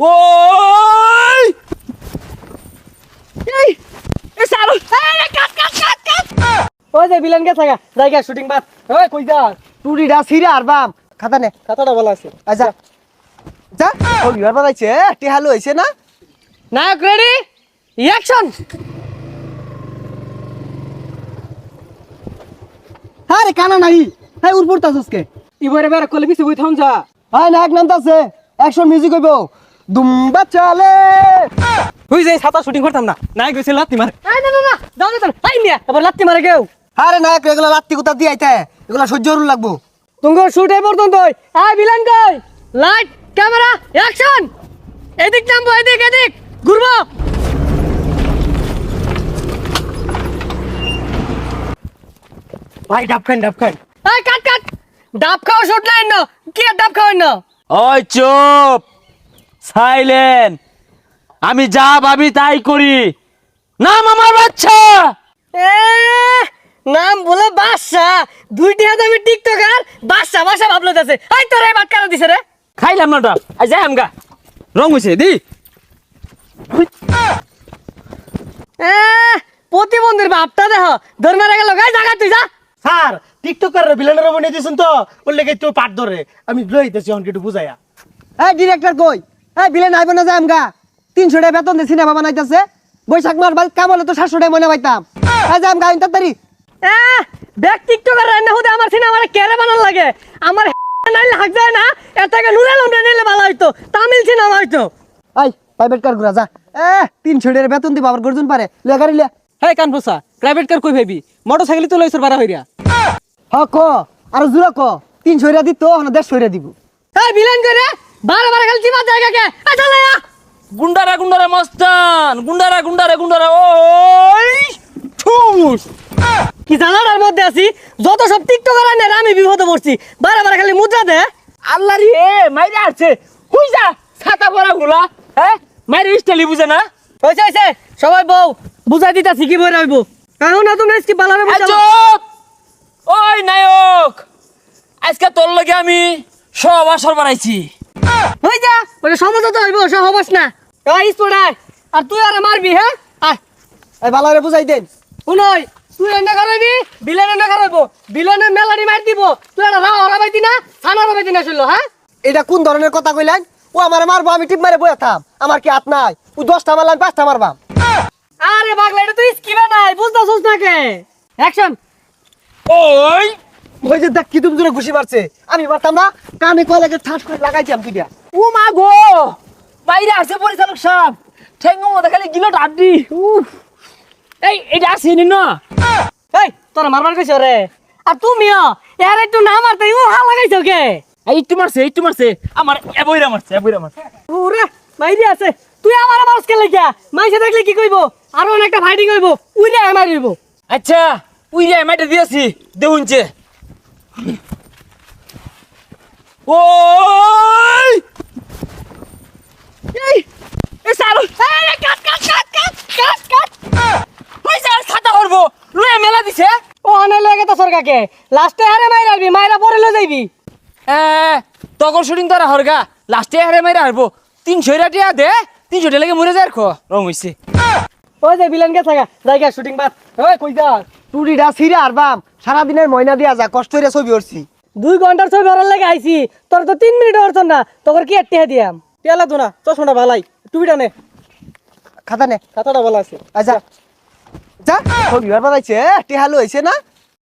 ওই! এই এ সারো। এই কাট কাট কাট কাট। ওই যে বিলেন গেছে গা জায়গা শুটিং বাদ। ওই কই যা? টুরিটা সিরে আর বাম। খাতা নে খাতাটা ভালো আছে। আচ্ছা যা। ও বিবার বাজাইছে টিহালু হইছে না? নায়ক রেডি অ্যাকশন আরে কানা নাই হ্যাঁ উর পড়তাছস কে ইবারে বের কলে বিছে বই থাম যা। হ্যাঁ নায়ক নামতাছে। অ্যাকশন মিউজিক হইব। দুম্বা চালে হুই যাই ছাতা শুটিং করতাম না নায়ক গেছে লাত্তি মারে। না না না দাও দে আই মিয়া আবার লাত্তি মারে কেউ। আরে নায়ক এগুলা লাত্তি কুতা দিয়ে আইতে এগুলা সহ্য করুন লাগবো। তুমি শুট এই পর্যন্ত আই বিলেন কই? লাইট ক্যামেরা অ্যাকশন এদিক নামবো এদিক এদিক ঘুরবো। ভাই ডাব খান ডাব খান। এই কাট কাট। ডাব খাওয়া শুট নাই না কি আর ডাব খাওয়াই না ওই চুপ। সাইলেন্ট। আমি যা ভাবি তাই করি। নাম আমার বাচ্চা। এ, নাম বলে বাদশা দুইটি হাতে আমি টিকটকার বাদশা বাদশা ভাবলো আছে এই তোর এই কারা দিছে রে। খাইলাম না ডাব আই যাই আমগা রং হইছে দি। এ, প্রতিবন্ধীর বাপটা দেহ ধর মারা গেল। গাই জায়গা তুই যা। স্যার টিকটকার ভিলেনের বনে দিছেন তো। বললে কি তো পাট ধরে। আমি লইতেছি অন একটু বুঝাইয়া। এই ডিরেক্টর কই? এই ভিলেন আইব না যায় আমগা 300 টাকা বেতন দিয়ে সিনেমা বানাইতাছে। বৈশাখ মাস বাদ কাম হলে তো 700 টাকা মনে পাইতাম। এই যে আমগা ইন্তারি এ ব্যাগ টিকটকার রান্না হতে আমার সিনেমা কেড়ে বানান লাগে? আমার নাইলে হাক যায় না এটাকে নুরে লুমরে নিলে ভালো হইতো তামিল সিনেমা হইতো। আই প্রাইভেট কার ঘুরা যা। এ 300 টাকা বেতন দিব আবার গর্জন পারে। লে গাড়ি লে। হে কানফুসা প্রাইভেট কার কই ভাবি? মোটরসাইকেল তো লইছর বাড়া হইরা। হ ক। আর জুরা ক। 300 টাকা দিত 150 টাকা দিব। এই বিলান করে বারে বারে খালি চিপা জায়গা কে চলে গুন্ডারা গুন্ডারা মস্তান। গুন্ডারা গুন্ডারা গুন্ডারা। ওই ঠুস কি জানার মধ্যে আছি? যত সব টিকটকার আনে আমি বিপদে পড়ছি। বারে বারে খালি মুদ্রা দে। আল্লাহ রে মাইরে আসছে হুই যা ছাতা পরা গুলা হ্যাঁ? মাইরে স্টাইলি বুঝে না। হইছে হইছে সবাই বউ বুঝাই দিতাছি কি বই রাখব কারণ না তুমি কি বালারে চুপ ওই নায়ক আজকে তোর লগে আমি সব আসর বানাইছি। হই যা ওটা সমাজ তো হইব সব হবাস না। এই স্পোর্টাই আর তুই আর মারবি হ্যাঁ? আয়। এই বালারে বুঝাই দেন। শুনই তুই এনে করাইবি বিলেন এনে করাইবো বিলেনের মেলারি মার দিব। তুই একটা রাও হরাবাইতি না থানা হরাবাইতি না শুনলো হ্যাঁ? এটা কোন ধরনের কথা কইলেন? ও আমার মারবো আমি টিপ মারে বইয়া থাম। আমার কি হাত নাই? ও দশটা মারলাম পাঁচটা মারবাম আরে পাগলা এটা তুই স্কিমে নাই বুঝতাছিস না কে? অ্যাকশন ওই! ওই যে দেখ কি তুমি জোরে ঘুষি মারছে। আমি মারতাম না, কানে কয়লাকে ঠাস করে লাগাইছিলাম তুইটা ও মা গো, বাইরে আছে পরিচালক সাহেব। ঠেঙ্গো মধ্যে খালি গিলো ডাড্ডি উফ। এই, এটা আছে নি। এই, তোরা মারবার কইছ রে? আর তুমিও এর একটু না মারতে ও হা লাগাইছো কে? এই, একটু মারছে একটু মারছে। আমার এবইরা মারছে এবইরা মারছে। ওরে মাইরি আছে। তুই আমার মারস কে লাগিয়া? মাইসে দেখলে কি কইবো? আরও অনেকটা ফাইটিং হইব। উইলে আমার হইব আচ্ছা উই রে মাইটা দিয়েছি। দেউনছে ওই এই এ সারো এই কাট কাট কাট কাট কাট কাট ওই যা ছাতা করব। লয়ে মেলা দিছে। ও অনে লাগে তো সরকাকে লাস্টে হারে মাইরা আইবি মাইরা পরে লই যাইবি। এ তখন শুটিং তারা হরগা। লাস্টে হারে মাইরা হারবো। তিনশো টিয়া দে। তিনশো টিয়া লেগে মরে যায় আর খ। রং হইছে। ওই যে বিলেন কে থাকা। জায়গা শুটিং বাদ। ওই কই যা টুরিটা ছিঁড়ে আর বাম সারাদিনের ময়না দিয়া যা কষ্ট হইরা ছবি উঠছি দুই ঘণ্টার ছবি ভরার লাগে আইছি তোর তো তিন মিনিট ওরছ না তোর কি আর টিহা দিয়াম? টিয়ালা তো না চশমাটা ভালাই টুপিটা নে। খাতা নে। খাতাটা ভালো আছে। আচ্ছা যা। ও বিবার বাজাইছে টিহালু হইছে না?